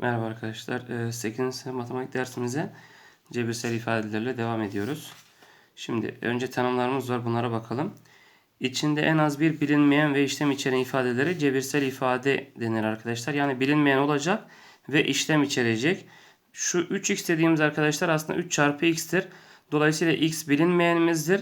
Merhaba arkadaşlar. 8. sınıf matematik dersimize cebirsel ifadelerle devam ediyoruz. Şimdi önce tanımlarımız var. Bunlara bakalım. İçinde en az bir bilinmeyen ve işlem içeren ifadelere cebirsel ifade denir arkadaşlar. Yani bilinmeyen olacak ve işlem içerecek. Şu 3x dediğimiz arkadaşlar aslında 3 çarpı x'tir. Dolayısıyla x bilinmeyenimizdir.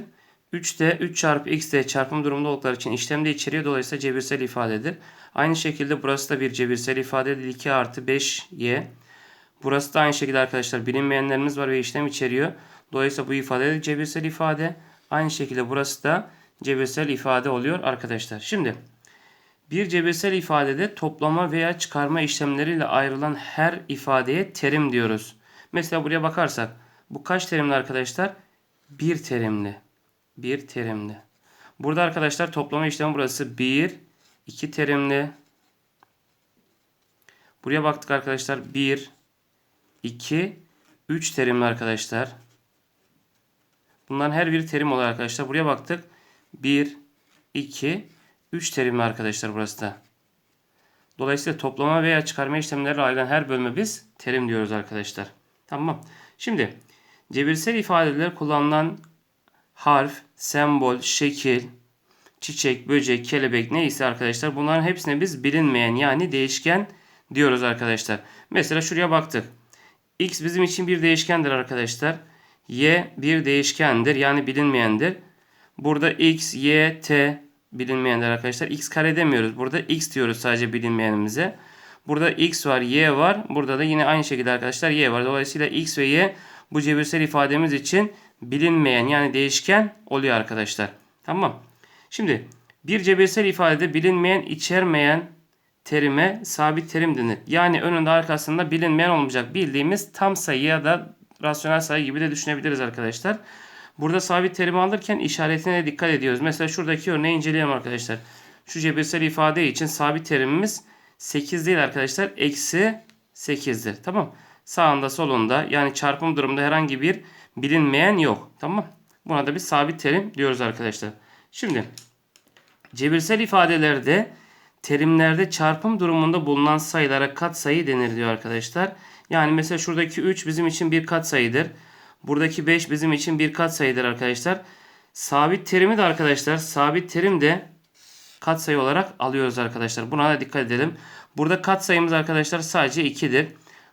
3 de 3 çarpı x çarpım durumunda oldukları için işlemde içeriyor. Dolayısıyla cebirsel ifadedir. Aynı şekilde burası da bir cebirsel ifadedir. 2 artı 5y. Burası da aynı şekilde arkadaşlar bilinmeyenlerimiz var ve işlem içeriyor. Dolayısıyla bu ifade de cebirsel ifade. Aynı şekilde burası da cebirsel ifade oluyor arkadaşlar. Şimdi bir cebirsel ifadede toplama veya çıkarma işlemleriyle ayrılan her ifadeye terim diyoruz. Mesela buraya bakarsak bu kaç terimli arkadaşlar? Bir terimli. Bir terimli. Burada arkadaşlar toplama işlemi burası 1, 2 terimli. Buraya baktık arkadaşlar 1, 2, 3 terimli arkadaşlar. Bunların her biri terim oluyor arkadaşlar. Buraya baktık. 1, 2, 3 terimli arkadaşlar burası da. Dolayısıyla toplama veya çıkarma işlemleriyle ayrılan her bölüme biz terim diyoruz arkadaşlar. Tamam. Şimdi cebirsel ifadeler kullanılan harf, sembol, şekil, çiçek, böcek, kelebek neyse arkadaşlar bunların hepsine biz bilinmeyen yani değişken diyoruz arkadaşlar. Mesela şuraya baktık. X bizim için bir değişkendir arkadaşlar. Y bir değişkendir yani bilinmeyendir. Burada X, Y, T bilinmeyendir arkadaşlar. X kare demiyoruz. Burada X diyoruz sadece bilinmeyenimize. Burada X var, Y var. Burada da yine aynı şekilde arkadaşlar Y var. Dolayısıyla X ve Y bu cebirsel ifademiz için bilinmeyen yani değişken oluyor arkadaşlar. Tamam. Şimdi bir cebirsel ifadede bilinmeyen içermeyen terime sabit terim denir. Yani önünde arkasında bilinmeyen olmayacak. Bildiğimiz tam sayı ya da rasyonel sayı gibi de düşünebiliriz arkadaşlar. Burada sabit terimi alırken işaretine dikkat ediyoruz. Mesela şuradaki örneği inceleyelim arkadaşlar. Şu cebirsel ifade için sabit terimimiz 8 değil arkadaşlar. Eksi 8'dir. Tamam. Sağında solunda yani çarpım durumunda herhangi bir bilinmeyen yok. Tamam. Buna da bir sabit terim diyoruz arkadaşlar. Şimdi cebirsel ifadelerde terimlerde çarpım durumunda bulunan sayılara katsayı denir diyor arkadaşlar. Yani mesela şuradaki 3 bizim için bir katsayıdır. Buradaki 5 bizim için bir katsayıdır arkadaşlar. Sabit terimi de arkadaşlar sabit terim de katsayı olarak alıyoruz arkadaşlar. Buna da dikkat edelim. Burada katsayımız arkadaşlar sadece 2'dir.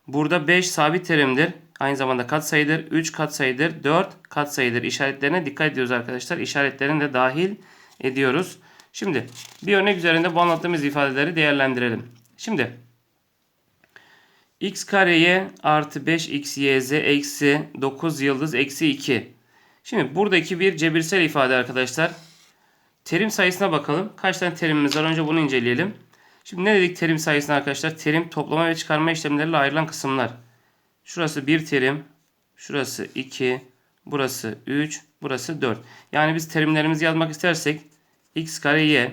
Burada 5 sabit terimdir. Aynı zamanda katsayıdır. 3 katsayıdır. 4 katsayıdır. İşaretlerine dikkat ediyoruz arkadaşlar. İşaretlerini de dahil ediyoruz. Şimdi bir örnek üzerinde bu anlattığımız ifadeleri değerlendirelim. Şimdi x kareye artı 5xyz eksi 9 yıldız eksi 2. Şimdi buradaki bir cebirsel ifade arkadaşlar. Terim sayısına bakalım. Kaç tane terimimiz var? Önce bunu inceleyelim. Şimdi ne dedik terim sayısına arkadaşlar? Terim toplama ve çıkarma işlemleriyle ayrılan kısımlar. Şurası 1 terim. Şurası 2. Burası 3. Burası 4. Yani biz terimlerimizi yazmak istersek x kare y.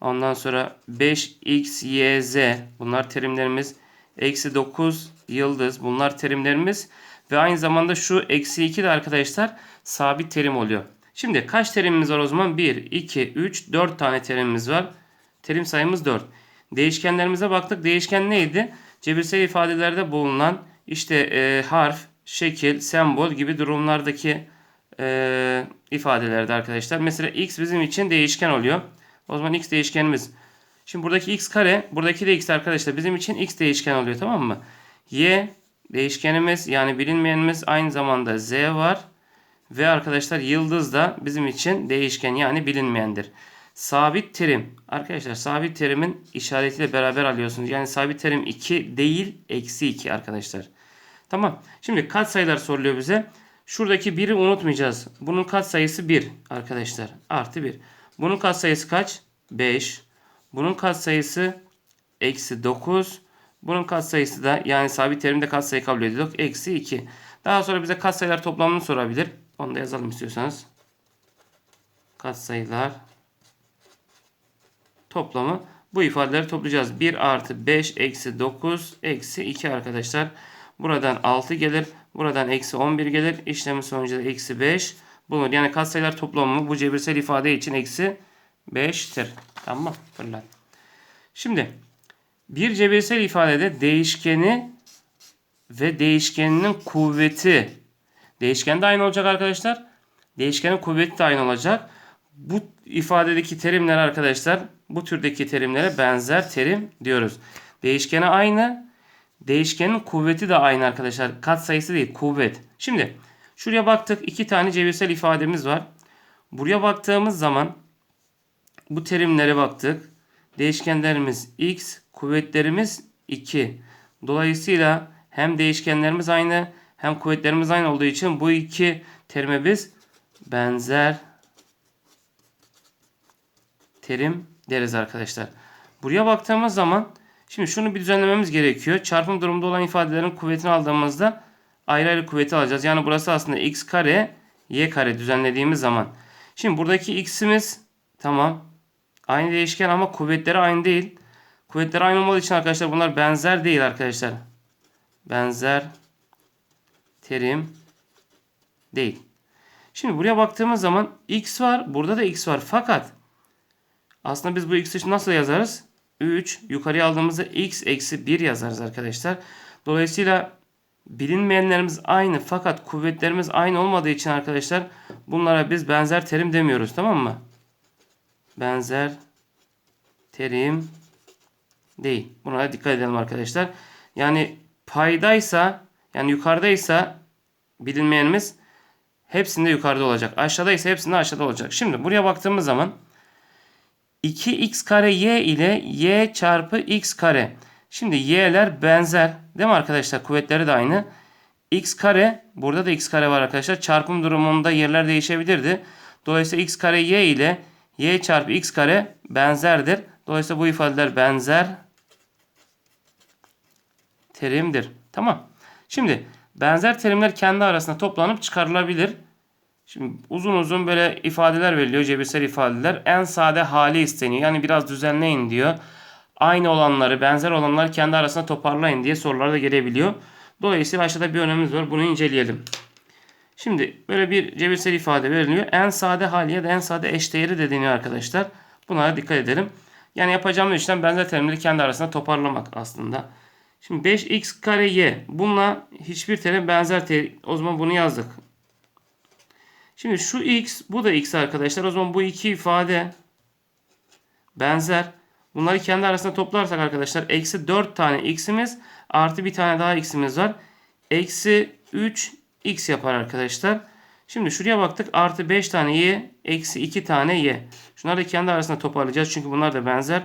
Ondan sonra 5x y z. Bunlar terimlerimiz. Eksi 9 yıldız. Bunlar terimlerimiz. Ve aynı zamanda şu eksi 2 de arkadaşlar sabit terim oluyor. Şimdi kaç terimimiz var o zaman? 1, 2, 3, 4 tane terimimiz var. Terim sayımız 4. Değişkenlerimize baktık. Değişken neydi? Cebirsel ifadelerde bulunan işte e, harf, şekil, sembol gibi durumlardaki e, ifadelerde arkadaşlar. Mesela x bizim için değişken oluyor. O zaman x değişkenimiz. Şimdi buradaki x kare, buradaki de x arkadaşlar bizim için x değişken oluyor tamam mı? Y değişkenimiz yani bilinmeyenimiz aynı zamanda z var. Ve arkadaşlar yıldız da bizim için değişken yani bilinmeyendir. Sabit terim. Arkadaşlar sabit terimin işaretiyle beraber alıyorsunuz. Yani sabit terim 2 değil eksi 2 arkadaşlar. Tamam. Şimdi kat sayılar soruluyor bize. Şuradaki 1'i unutmayacağız. Bunun kat sayısı 1 arkadaşlar. Artı 1. Bunun kat sayısı kaç? 5. Bunun kat sayısı eksi 9. Bunun kat sayısı da yani sabit terimde kat sayı kabul ediyorduk. Eksi 2. Daha sonra bize kat sayılar toplamını sorabilir. Onu da yazalım istiyorsanız. Kat sayılar toplamı. Bu ifadeleri toplayacağız. 1 artı 5 eksi 9 eksi 2 arkadaşlar. Buradan 6 gelir. Buradan eksi 11 gelir. İşlemin sonucu da eksi 5 bulunur. Yani katsayılar toplamı bu cebirsel ifade için eksi 5'tir. Tamam mı? Fırlat. Şimdi Bir cebirsel ifadede değişkeni ve değişkeninin kuvveti değişken de aynı olacak arkadaşlar. Değişkenin kuvveti de aynı olacak. Bu ifadedeki terimler arkadaşlar bu türdeki terimlere benzer terim diyoruz. Değişkeni aynı. Değişkenin kuvveti de aynı arkadaşlar. Kat sayısı değil kuvvet. Şimdi şuraya baktık. iki tane cebirsel ifademiz var. Buraya baktığımız zaman bu terimlere baktık. Değişkenlerimiz x, kuvvetlerimiz 2. Dolayısıyla hem değişkenlerimiz aynı hem kuvvetlerimiz aynı olduğu için bu iki terime biz benzer terim deriz arkadaşlar. Buraya baktığımız zaman şimdi şunu bir düzenlememiz gerekiyor. Çarpım durumunda olan ifadelerin kuvvetini aldığımızda ayrı ayrı kuvveti alacağız. Yani burası aslında x kare y kare düzenlediğimiz zaman. Şimdi buradaki x'imiz tamam. Aynı değişken ama kuvvetleri aynı değil. Kuvvetleri aynı olmadığı için arkadaşlar bunlar benzer değil arkadaşlar. Benzer terim değil. Şimdi buraya baktığımız zaman x var. Burada da x var. Fakat aslında biz bu x'i nasıl yazarız? 3 yukarıya aldığımızda x eksi 1 yazarız arkadaşlar. Dolayısıyla bilinmeyenlerimiz aynı fakat kuvvetlerimiz aynı olmadığı için arkadaşlar bunlara biz benzer terim demiyoruz tamam mı? Benzer terim değil. Buna dikkat edelim arkadaşlar. Yani paydaysa yani yukarıdaysa bilinmeyenimiz hepsinde yukarıda olacak. Aşağıdaysa hepsinde aşağıda olacak. Şimdi buraya baktığımız zaman 2x kare y ile y çarpı x kare. Şimdi y'ler benzer. Değil mi arkadaşlar? Kuvvetleri de aynı. x kare burada da x kare var arkadaşlar. Çarpım durumunda yerler değişebilirdi. Dolayısıyla x kare y ile y çarpı x kare benzerdir. Dolayısıyla bu ifadeler benzer terimdir. Tamam. Şimdi benzer terimler kendi arasında toplanıp çıkarılabilir. Şimdi uzun uzun böyle ifadeler veriliyor. Cebirsel ifadeler. En sade hali isteniyor. Yani biraz düzenleyin diyor. Aynı olanları, benzer olanları kendi arasında toparlayın diye sorular da gelebiliyor. Dolayısıyla aşağıda bir örneğimiz var. Bunu inceleyelim. Şimdi böyle bir cebirsel ifade veriliyor. En sade hali ya da en sade eşdeğeri de deniyor arkadaşlar. Bunlara dikkat edelim. Yani yapacağımız işlem benzer terimleri kendi arasında toparlamak aslında. Şimdi 5x kare y. Bununla hiçbir terim benzer terim. O zaman bunu yazdık. Şimdi şu x bu da x arkadaşlar. O zaman bu iki ifade benzer. Bunları kendi arasında toplarsak arkadaşlar eksi 4 tane x'imiz artı bir tane daha x'imiz var. Eksi 3 x yapar arkadaşlar. Şimdi şuraya baktık. Artı 5 tane y eksi 2 tane y. Şunları da kendi arasında toparlayacağız. Çünkü bunlar da benzer.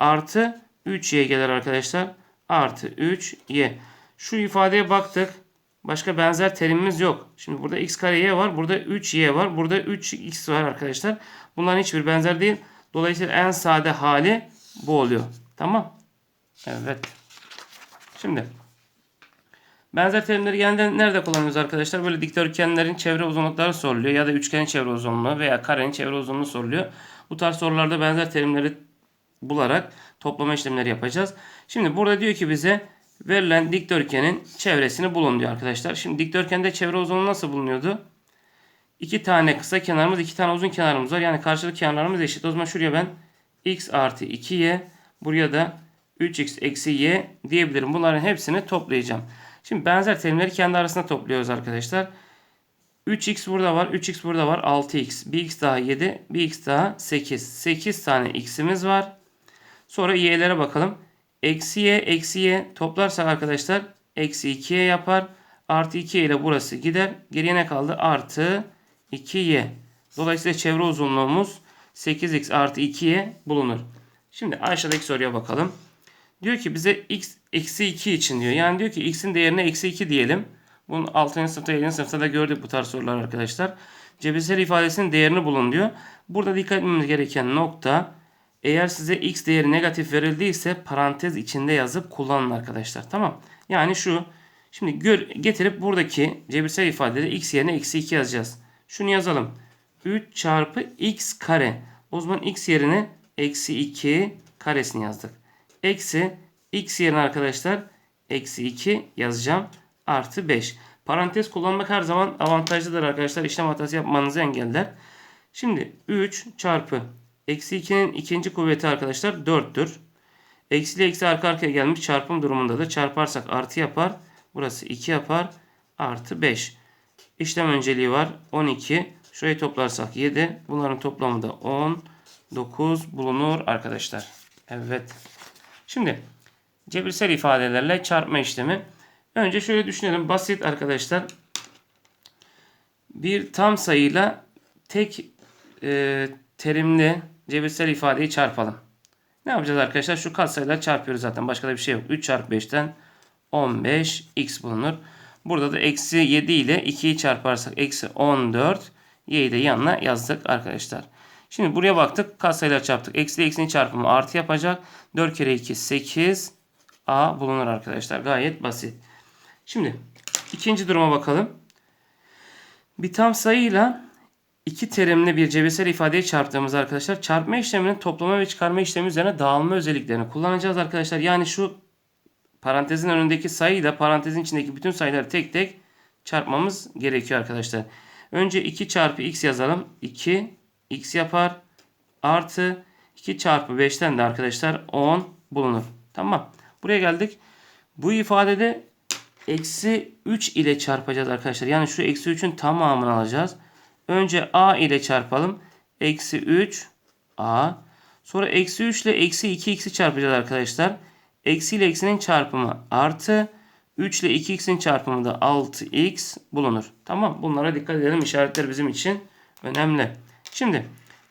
Artı 3y gelir arkadaşlar. Artı 3y. Şu ifadeye baktık. Başka benzer terimimiz yok. Şimdi burada x kare y var. Burada 3y var. Burada 3x var arkadaşlar. Bunların hiçbir benzer değil. Dolayısıyla en sade hali bu oluyor. Tamam. Evet. Şimdi benzer terimleri genelde nerede kullanıyoruz arkadaşlar? Böyle dikdörtgenlerin çevre uzunlukları soruluyor. Ya da üçgenin çevre uzunluğu veya karenin çevre uzunluğu soruluyor. Bu tarz sorularda benzer terimleri bularak toplama işlemleri yapacağız. Şimdi burada diyor ki bize verilen dikdörtgenin çevresini bulun diyor arkadaşlar. Şimdi dikdörtgende çevre uzunluğu nasıl bulunuyordu? İki tane kısa kenarımız, iki tane uzun kenarımız var. Yani karşılık kenarlarımız eşit. O zaman şuraya ben x artı 2y, buraya da 3x eksi y diyebilirim. Bunların hepsini toplayacağım. Şimdi benzer terimleri kendi arasında topluyoruz arkadaşlar. 3x burada var, 3x burada var, 6x. Bir x daha 7, bir x daha 8. 8 tane x'imiz var. Sonra y'lere bakalım. Eksi y, eksi y toplarsak arkadaşlar eksi 2y yapar. Artı 2 ile burası gider. Geriye ne kaldı? Artı 2y. Dolayısıyla çevre uzunluğumuz 8x artı 2y bulunur. Şimdi aşağıdaki soruya bakalım. Diyor ki bize x eksi 2 için diyor. Yani diyor ki x'in değerine eksi 2 diyelim. Bunun 6. sınıfta 7. sınıfta da gördük bu tarz sorular arkadaşlar. Cebirsel ifadesinin değerini bulun diyor. Burada dikkat etmemiz gereken nokta eğer size x değeri negatif verildiyse parantez içinde yazıp kullanın arkadaşlar. Tamam. Yani şu şimdi gör, getirip buradaki cebirsel ifadede x yerine eksi 2 yazacağız. Şunu yazalım. 3 çarpı x kare. O zaman x yerine eksi 2 karesini yazdık. Eksi x yerine arkadaşlar eksi 2 yazacağım. Artı 5. Parantez kullanmak her zaman avantajlıdır arkadaşlar. İşlem hatası yapmanızı engeller. Şimdi 3 çarpı eksi 2'nin ikinci kuvveti arkadaşlar 4'tür. Eksi ile eksi arka arkaya gelmiş çarpım durumunda da çarparsak artı yapar. Burası 2 yapar. Artı 5. İşlem önceliği var. 12. Şurayı toplarsak 7. Bunların toplamı da 10. 9 bulunur arkadaşlar. Evet. Şimdi cebirsel ifadelerle çarpma işlemi. Önce şöyle düşünelim. Basit arkadaşlar. Bir tam sayıyla tek e, terimli cebirsel ifadeyi çarpalım. Ne yapacağız arkadaşlar? Şu katsayılar çarpıyoruz zaten. Başka da bir şey yok. 3 çarpı 5'ten 15 x bulunur. Burada da eksi 7 ile 2'yi çarparsak eksi 14. Y'yi de yanına yazdık arkadaşlar. Şimdi buraya baktık. Katsayılar çarptık. Eksi ile eksinin çarpımı artı yapacak. 4 kere 2 8 A bulunur arkadaşlar. Gayet basit. Şimdi ikinci duruma bakalım. Bir tam sayıyla iki terimli bir cebirsel ifadeyi çarptığımız arkadaşlar çarpma işleminin toplama ve çıkarma işlemi üzerine dağılma özelliklerini kullanacağız arkadaşlar. Yani şu parantezin önündeki sayıyla parantezin içindeki bütün sayıları tek tek çarpmamız gerekiyor arkadaşlar. Önce 2 çarpı x yazalım. 2 x yapar. Artı 2 çarpı 5'ten de arkadaşlar 10 bulunur. Tamam. Buraya geldik. Bu ifadede eksi 3 ile çarpacağız arkadaşlar. Yani şu eksi 3'ün tamamını alacağız. Önce a ile çarpalım. Eksi 3 a. Sonra eksi 3 ile eksi 2x'i çarpacağız arkadaşlar. Eksi ile eksinin çarpımı artı 3 ile 2x'in çarpımı da 6x bulunur. Tamam bunlara dikkat edelim. İşaretler bizim için önemli. Şimdi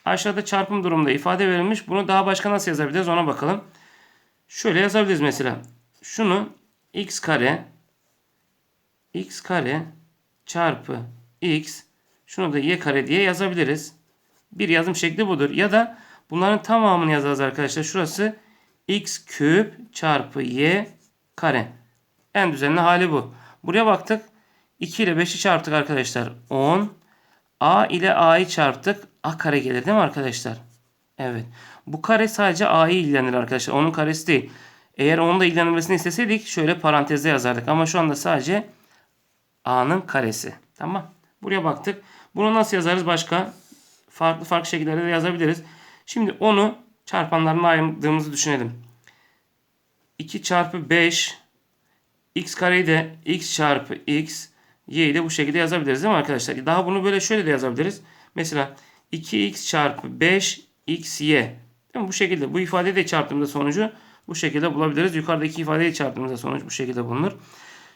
aşağıda çarpım durumunda ifade verilmiş. Bunu daha başka nasıl yazabiliriz ona bakalım. Şöyle yazabiliriz mesela. Şunu x kare x kare çarpı x şunu da y kare diye yazabiliriz. Bir yazım şekli budur. Ya da bunların tamamını yazarız arkadaşlar. Şurası x küp çarpı y kare. En düzenli hali bu. Buraya baktık. 2 ile 5'i çarptık arkadaşlar. 10. a ile a'yı çarptık. a kare gelir değil mi arkadaşlar? Evet. Bu kare sadece a'yı ilgilendirir arkadaşlar. Onun karesi değil. Eğer onun da ilgilenmesini isteseydik şöyle parantezde yazardık. Ama şu anda sadece a'nın karesi. Tamam. Buraya baktık. Bunu nasıl yazarız başka? Farklı farklı şekillerde de yazabiliriz. Şimdi onu çarpanlarına ayırdığımızı düşünelim. 2 çarpı 5 x kareyi de x çarpı x y'yi de bu şekilde yazabiliriz değil mi arkadaşlar? Daha bunu böyle şöyle de yazabiliriz. Mesela 2x çarpı 5 x y. Değil mi? Bu şekilde bu ifadeyi de çarptığımızda sonucu bu şekilde bulabiliriz. Yukarıdaki ifadeyi çarptığımızda sonuç bu şekilde bulunur.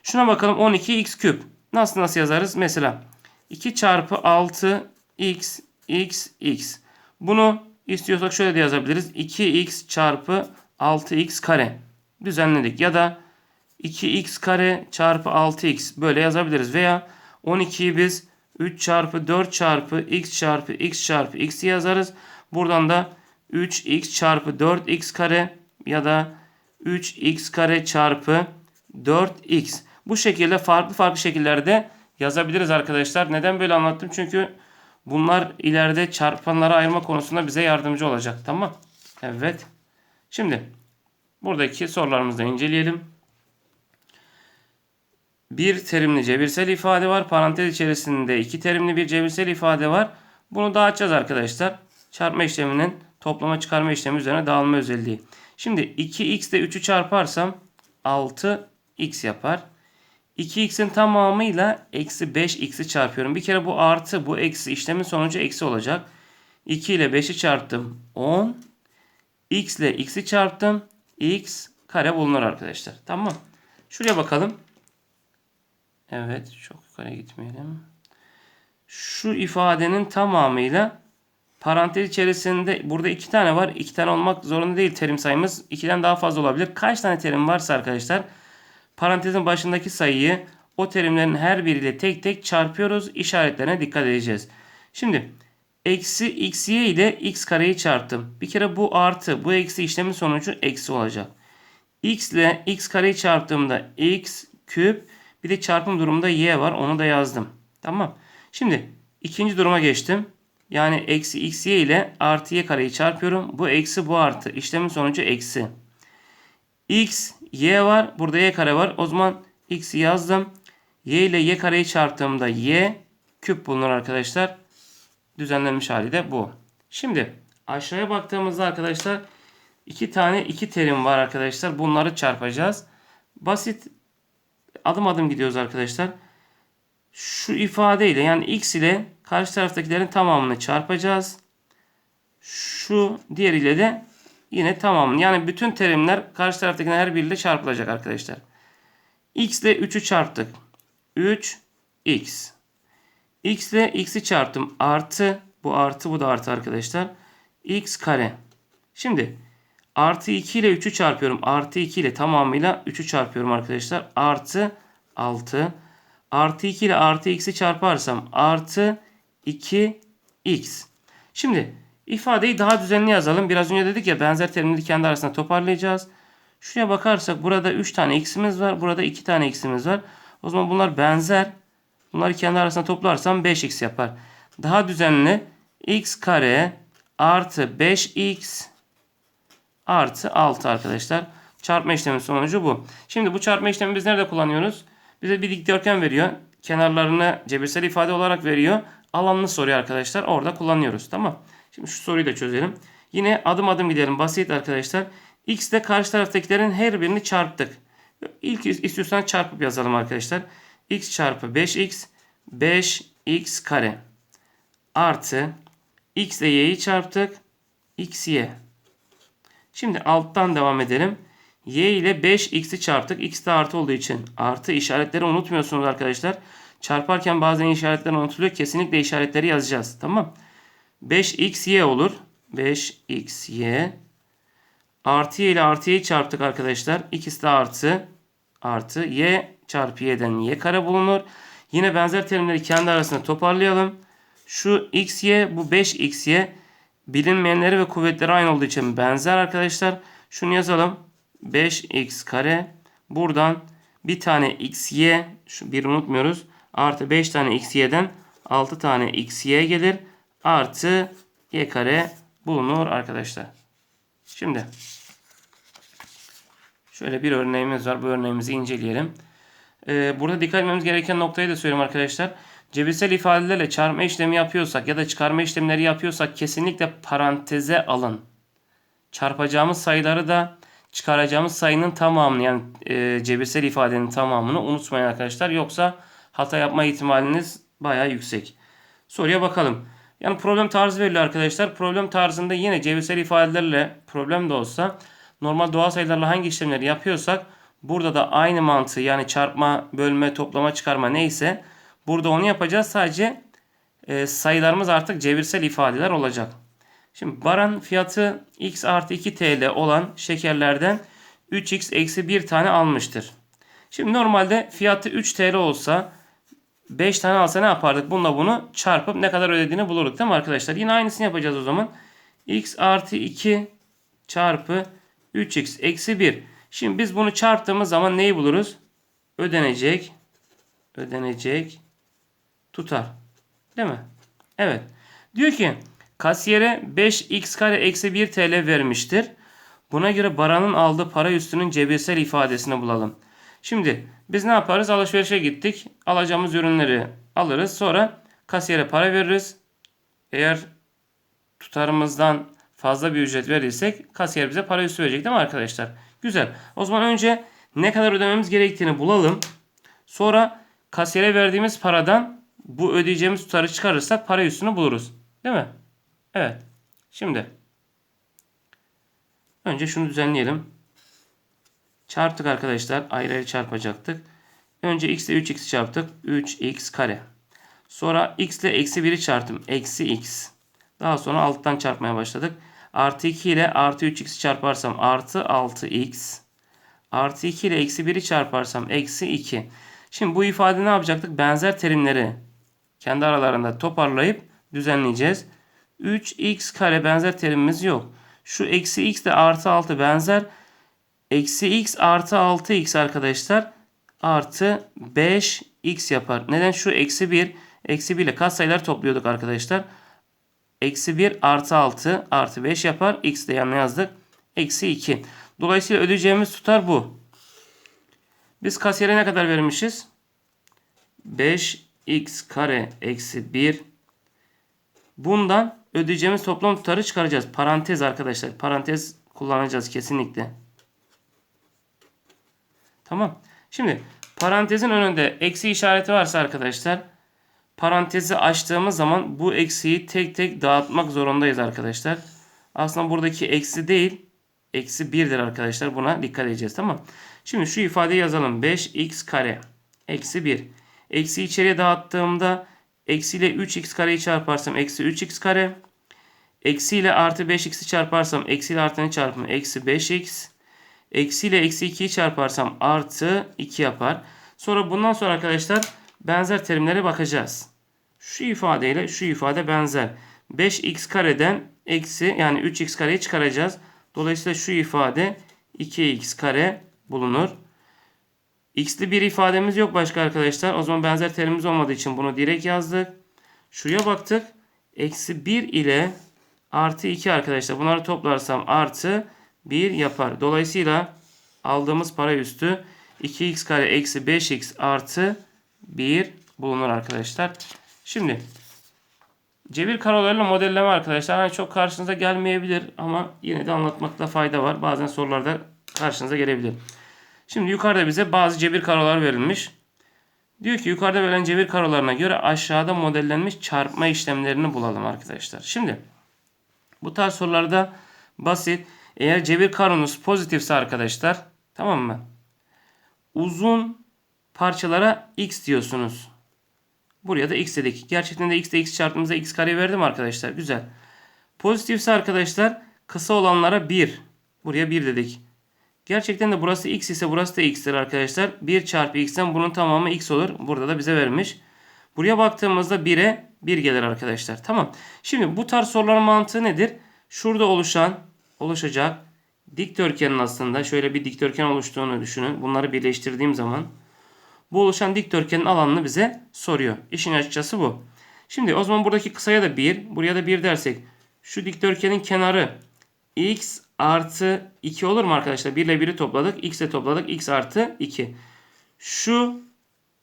Şuna bakalım 12x küp. Nasıl nasıl yazarız? Mesela 2 çarpı 6 x x x. Bunu istiyorsak şöyle de yazabiliriz. 2x çarpı 6x kare. Düzenledik. Ya da 2x kare çarpı 6x böyle yazabiliriz. Veya 12'yi biz 3 çarpı 4 çarpı x çarpı x çarpı x yazarız. Buradan da 3x çarpı 4x kare ya da 3x kare çarpı 4x. Bu şekilde farklı farklı şekillerde yazabiliriz arkadaşlar. Neden böyle anlattım? Çünkü bunlar ileride çarpanları ayırma konusunda bize yardımcı olacak. Tamam. Evet. Şimdi buradaki sorularımızı inceleyelim. Bir terimli cebirsel ifade var. Parantez içerisinde iki terimli bir cebirsel ifade var. Bunu dağıtacağız arkadaşlar. Çarpma işleminin toplama çıkarma işlemi üzerine dağılma özelliği. Şimdi 2x ile 3'ü çarparsam 6x yapar. 2x'in tamamıyla eksi 5x'i çarpıyorum. Bir kere bu artı bu eksi işlemin sonucu eksi olacak. 2 ile 5'i çarptım 10. x ile x'i çarptım. x kare bulunur arkadaşlar. Tamam. Şuraya bakalım. Evet çok yukarı gitmeyelim. Şu ifadenin tamamıyla parantez içerisinde burada iki tane var. İki tane olmak zorunda değil terim sayımız. İkiden daha fazla olabilir. Kaç tane terim varsa arkadaşlar parantezin başındaki sayıyı o terimlerin her biriyle tek tek çarpıyoruz. İşaretlerine dikkat edeceğiz. Şimdi eksi xy ile x kareyi çarptım. Bir kere bu artı bu eksi işlemin sonucu eksi olacak. x ile x kareyi çarptığımda x küp bir de çarpım durumunda y var. Onu da yazdım. Tamam. Şimdi ikinci duruma geçtim. Yani eksi xy ile artı y kareyi çarpıyorum. Bu eksi bu artı. İşlemin sonucu eksi. x, y var. Burada y kare var. O zaman x'i yazdım. y ile y kareyi çarptığımda y küp bulunur arkadaşlar. Düzenlenmiş hali de bu. Şimdi aşağıya baktığımızda arkadaşlar İki tane iki terim var arkadaşlar. Bunları çarpacağız. Basit adım adım gidiyoruz arkadaşlar. Şu ifadeyle yani x ile karşı taraftakilerin tamamını çarpacağız. Şu diğeriyle de yine tamamını. Yani bütün terimler karşı taraftakilerin her biriyle çarpılacak arkadaşlar. x ile 3'ü çarptık. 3 x. x ile x'i çarptım. Artı bu artı bu da artı arkadaşlar. x kare. Şimdi artı 2 ile 3'ü çarpıyorum. Artı 2 ile tamamıyla 3'ü çarpıyorum arkadaşlar. Artı 6. Artı 2 ile artı x'i çarparsam artı 2x. Şimdi ifadeyi daha düzenli yazalım. Biraz önce dedik ya benzer terimleri kendi arasında toparlayacağız. Şuraya bakarsak burada 3 tane x'imiz var. Burada 2 tane x'imiz var. O zaman bunlar benzer. Bunları kendi arasında toplarsam 5x yapar. Daha düzenli x kare artı 5x artı 6 arkadaşlar. Çarpma işlemi sonucu bu. Şimdi bu çarpma işlemi biz nerede kullanıyoruz? Bize bir dikdörtgen veriyor. Kenarlarını cebirsel ifade olarak veriyor. Alanını soruyor arkadaşlar. Orada kullanıyoruz. Tamam. Şimdi şu soruyu da çözelim. Yine adım adım gidelim. Basit arkadaşlar. X ile karşı taraftakilerin her birini çarptık. İlk istiyorsan çarpıp yazalım arkadaşlar. X çarpı 5x 5x kare artı x ile y'yi çarptık. x y. Şimdi alttan devam edelim. Y ile 5x'i çarptık. X de artı olduğu için artı işaretleri unutmuyorsunuz arkadaşlar. Çarparken bazen işaretler unutuluyor. Kesinlikle işaretleri yazacağız. Tamam. 5xy olur. 5xy artı y ile artı y'yi çarptık arkadaşlar. İkisi de artı. Artı y çarpı y'den y kare bulunur. Yine benzer terimleri kendi arasında toparlayalım. Şu xy bu 5xy bilinmeyenleri ve kuvvetleri aynı olduğu için benzer arkadaşlar. Şunu yazalım. 5x kare. Buradan bir tane xy şu bir unutmuyoruz. Artı 5 tane xy'den 6 tane xy gelir. Artı y kare bulunur arkadaşlar. Şimdi şöyle bir örneğimiz var. Bu örneğimizi inceleyelim. Ee, burada dikkat etmemiz gereken noktayı da söyleyeyim arkadaşlar. Cebirsel ifadelerle çarpma işlemi yapıyorsak ya da çıkarma işlemleri yapıyorsak kesinlikle paranteze alın. Çarpacağımız sayıları da çıkaracağımız sayının tamamını yani e, cebirsel ifadenin tamamını unutmayın arkadaşlar. Yoksa hata yapma ihtimaliniz baya yüksek. Soruya bakalım. Yani problem tarzı veriliyor arkadaşlar. Problem tarzında yine cebirsel ifadelerle problem de olsa normal doğal sayılarla hangi işlemleri yapıyorsak burada da aynı mantığı yani çarpma, bölme, toplama, çıkarma neyse burada onu yapacağız. Sadece e, sayılarımız artık cebirsel ifadeler olacak. Şimdi baran fiyatı x artı 2 TL olan şekerlerden 3x eksi 1 tane almıştır. Şimdi normalde fiyatı 3 TL olsa 5 tane alsa ne yapardık? Bununla bunu çarpıp ne kadar ödediğini bulurduk değil mi arkadaşlar? Yine aynısını yapacağız o zaman. x artı 2 çarpı 3x eksi 1. Şimdi biz bunu çarptığımız zaman neyi buluruz? Ödenecek. Ödenecek. Tutar. Değil mi? Evet. Diyor ki kasiyere 5x kare eksi 1 TL vermiştir. Buna göre Baran'ın aldığı para üstünün cebirsel ifadesini bulalım. Şimdi biz ne yaparız? Alışverişe gittik. Alacağımız ürünleri alırız. Sonra kasiyere para veririz. Eğer tutarımızdan fazla bir ücret verirsek kasiyer bize para üstü verecek değil mi arkadaşlar? Güzel. O zaman önce ne kadar ödememiz gerektiğini bulalım. Sonra kasiyere verdiğimiz paradan bu ödeyeceğimiz tutarı çıkarırsak para üstünü buluruz. Değil mi? Evet. Şimdi önce şunu düzenleyelim. Çarptık arkadaşlar. Ayrı ayrı çarpacaktık. Önce x ile 3x çarptık. 3x kare. Sonra x ile eksi 1'i çarptım. Eksi x. Daha sonra alttan çarpmaya başladık. Artı 2 ile artı 3x'i çarparsam artı 6x. Artı 2 ile eksi 1'i çarparsam eksi 2. Şimdi bu ifade ne yapacaktık? Benzer terimleri kendi aralarında toparlayıp düzenleyeceğiz. 3x kare benzer terimimiz yok. Şu eksi x de artı 6 benzer. Eksi x artı 6x arkadaşlar artı 5x yapar. Neden? Şu eksi 1 eksi 1 ile katsayılar topluyorduk arkadaşlar. Eksi 1 artı 6 artı 5 yapar. X de yanına yazdık. Eksi 2. Dolayısıyla ödeyeceğimiz tutar bu. Biz kasiyere ne kadar vermişiz? 5x kare eksi 1. Bundan ödeyeceğimiz toplam tutarı çıkaracağız. Parantez arkadaşlar. Parantez kullanacağız kesinlikle. Tamam. Şimdi parantezin önünde eksi işareti varsa arkadaşlar parantezi açtığımız zaman bu eksiyi tek tek dağıtmak zorundayız arkadaşlar. Aslında buradaki eksi değil eksi 1'dir arkadaşlar. Buna dikkat edeceğiz tamam Şimdi şu ifadeyi yazalım. 5x kare eksi 1. Eksi içeriye dağıttığımda eksi ile 3x kareyi çarparsam eksi 3x kare. Eksi ile artı 5x'i çarparsam eksi ile artının çarpımı eksi 5x. Eksi ile eksi 2'yi çarparsam artı 2 yapar. Sonra bundan sonra arkadaşlar benzer terimlere bakacağız. Şu ifadeyle şu ifade benzer. 5x kareden eksi yani 3x kareyi çıkaracağız. Dolayısıyla şu ifade 2x kare bulunur. X'li bir ifademiz yok başka arkadaşlar. O zaman benzer terimimiz olmadığı için bunu direkt yazdık. Şuraya baktık. Eksi 1 ile artı 2 arkadaşlar. Bunları toplarsam artı 1 yapar. Dolayısıyla aldığımız para üstü 2x kare eksi 5x artı 1 bulunur arkadaşlar. Şimdi cebir karolarıyla modelleme arkadaşlar hani çok karşınıza gelmeyebilir ama yine de anlatmakta fayda var. Bazen sorularda karşınıza gelebilir. Şimdi yukarıda bize bazı cebir karolar verilmiş. Diyor ki yukarıda verilen cebir karolarına göre aşağıda modellenmiş çarpma işlemlerini bulalım arkadaşlar. Şimdi bu tarz sorularda basit. Eğer cebir karonuz pozitifse arkadaşlar tamam mı? Uzun parçalara x diyorsunuz. Buraya da x dedik. Gerçekten de x ile x çarptığımızda x kare verdim arkadaşlar. Güzel. Pozitifse arkadaşlar kısa olanlara 1. Buraya 1 dedik. Gerçekten de burası x ise burası da x'tir arkadaşlar. 1 çarpı x'ten bunun tamamı x olur. Burada da bize vermiş. Buraya baktığımızda 1'e 1 gelir arkadaşlar. Tamam. Şimdi bu tarz soruların mantığı nedir? Şurada oluşan, oluşacak dikdörtgenin aslında şöyle bir dikdörtgen oluştuğunu düşünün. Bunları birleştirdiğim zaman bu oluşan dikdörtgenin alanını bize soruyor. İşin açıkçası bu. Şimdi o zaman buradaki kısaya da 1, buraya da 1 dersek şu dikdörtgenin kenarı x artı 2 olur mu arkadaşlar? 1 ile 1'i topladık. X ile topladık. X artı 2. Şu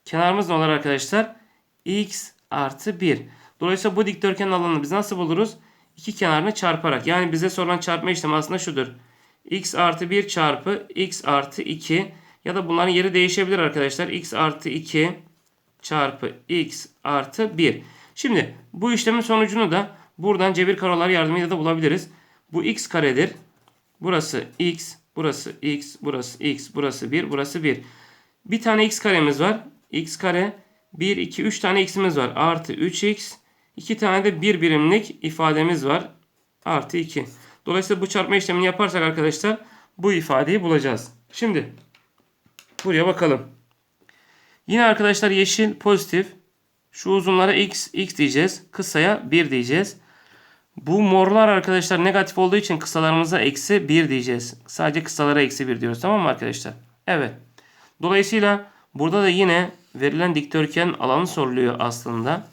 kenarımız ne olur arkadaşlar? X artı 1. Dolayısıyla bu dikdörtgenin alanını biz nasıl buluruz? İki kenarını çarparak. Yani bize sorulan çarpma işlemi aslında şudur. X artı 1 çarpı X artı 2. Ya da bunların yeri değişebilir arkadaşlar. X artı 2 çarpı X artı 1. Şimdi bu işlemin sonucunu da buradan cebir karolar yardımıyla da bulabiliriz. Bu x karedir. Burası x, burası x, burası x, burası 1, burası 1. Bir tane x karemiz var. x kare 1, 2, 3 tane x'imiz var. Artı 3x. 2 tane de 1 birimlik ifademiz var. Artı 2. Dolayısıyla bu çarpma işlemini yaparsak arkadaşlar bu ifadeyi bulacağız. Şimdi buraya bakalım. Yine arkadaşlar yeşil pozitif. Şu uzunlara x, x diyeceğiz. Kısaya 1 diyeceğiz. Bu morlar arkadaşlar negatif olduğu için kısalarımıza eksi 1 diyeceğiz. Sadece kısalara eksi 1 diyoruz. Tamam mı arkadaşlar? Evet. Dolayısıyla burada da yine verilen dikdörtgen alanı soruluyor aslında.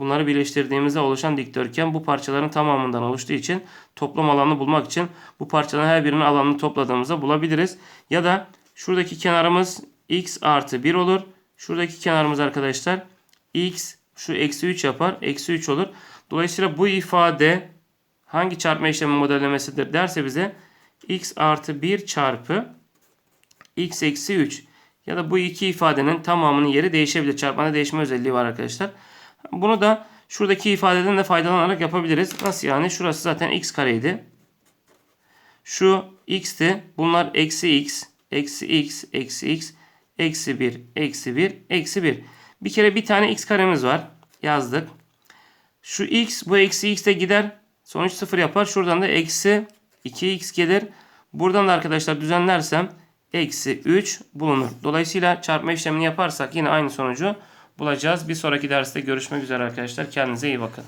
Bunları birleştirdiğimizde oluşan dikdörtgen bu parçaların tamamından oluştuğu için toplam alanını bulmak için bu parçaların her birinin alanını topladığımızda bulabiliriz. Ya da şuradaki kenarımız x artı 1 olur. Şuradaki kenarımız arkadaşlar x şu eksi 3 yapar. Eksi 3 olur. Dolayısıyla bu ifade hangi çarpma işlemi modellemesidir derse bize x artı 1 çarpı x eksi 3 ya da bu iki ifadenin tamamının yeri değişebilir. Çarpmada değişme özelliği var arkadaşlar. Bunu da şuradaki ifadeden de faydalanarak yapabiliriz. Nasıl yani? Şurası zaten x kareydi. Şu x'ti. Bunlar eksi x, eksi x, eksi x, eksi 1, eksi 1, eksi 1. Bir kere bir tane x karemiz var. Yazdık. Şu x bu eksi x de gider. Sonuç 0 yapar. Şuradan da eksi 2x gelir. Buradan da arkadaşlar düzenlersem eksi 3 bulunur. Dolayısıyla çarpma işlemini yaparsak yine aynı sonucu bulacağız. Bir sonraki derste görüşmek üzere arkadaşlar. Kendinize iyi bakın.